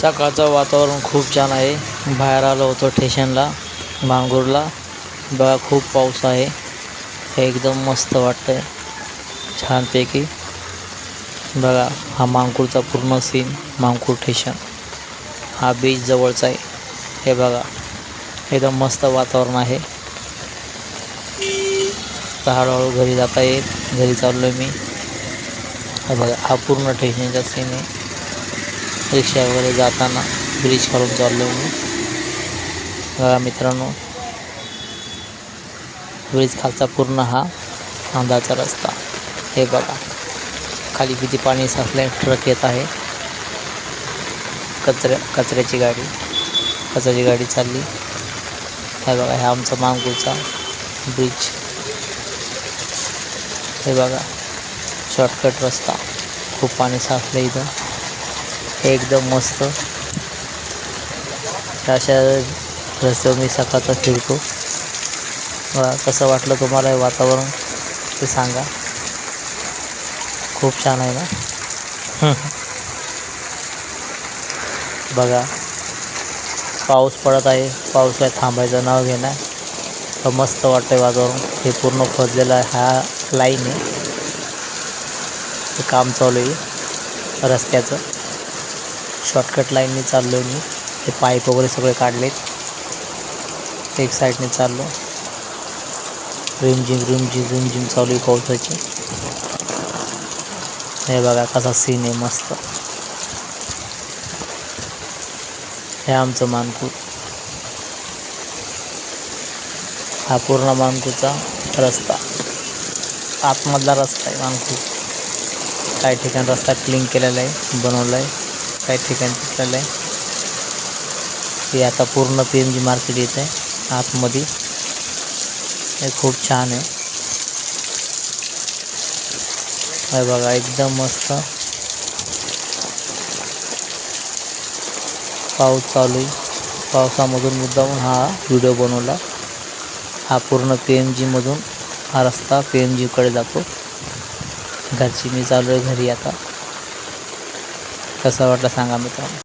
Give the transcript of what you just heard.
सकाळचं वातावरण खूप छान आहे. बाहेर आलो होतो स्टेशनला मांगूरला. बघा खूप पाऊस आहे. एकदम मस्त वाटतं आहे छानपैकी. बघा हा मांगूरचा पूर्ण सीन मांगूर स्टेशन हा बीच जवळचा आहे. हे बघा एकदम मस्त वातावरण आहे. तर हळूहळू घरी जाता येत घरी चाललो मी. हे बघा हा पूर्ण स्टेशनचा सीन आहे. रिक्षा वगैरे जाताना ब्रिज खालून चाललो मी बघा मित्रांनो ब्रिज खालचा पूर्ण हा अंधाचा रस्ता. हे बघा खाली किती पाणी साचले ट्रक येत आहे. कचऱ्या कचऱ्याची गाडी कचऱ्याची गाडी चालली. हे बघा हे आमचा मांगूचा ब्रिज हे बघा शॉर्टकट रस्ता. खूप पाणी साचलं इथं. एकदम मस्त. अशा रस्त्यावर मी सकाळचा फिरतो. कसं वाटलं तुम्हाला हे वातावरण? ते सांगा. खूप छान आहे ना? बघा पाऊस पडत आहे. पाऊस काय थांबायचं नाव घेणार तर मस्त वाटतं आहे वातावरण. हे पूर्ण खोदलेलं आहे. हा लाईन आहे. काम चालू आहे. रस्त्याचं. शॉर्टकट लाईनने चाललो मी. हे पाईप वगैरे सगळे काढलेत. एक साईडने चाललो. रिमझिम रिमझिम रिमझिम चालू आहे पावसाची. हे बघा कसा सीन आहे मस्त. हे आमचं मानपूर हा पूर्ण मानकूचा रस्ता. आतमधला रस्ता आहे मानपूर काही ठिकाणी रस्ता क्लीन केलेला आहे बनवला आहे. काही ठिकाणी तुटलेला आहे. हे आता पूर्ण पी एम जी मार्केट येत आहे. आतमध्ये. हे खूप छान आहे. हे बघा एकदम मस्त. पाऊस चालू आहे. पावसामधून मुद्दामून हा व्हिडिओ बनवला. हा पूर्ण पी एम जीमधून हा रस्ता पी एम जीकडे जातो. घरची मी चालू आहे घरी आता. कसा वाटला सांगा मित्रांनो.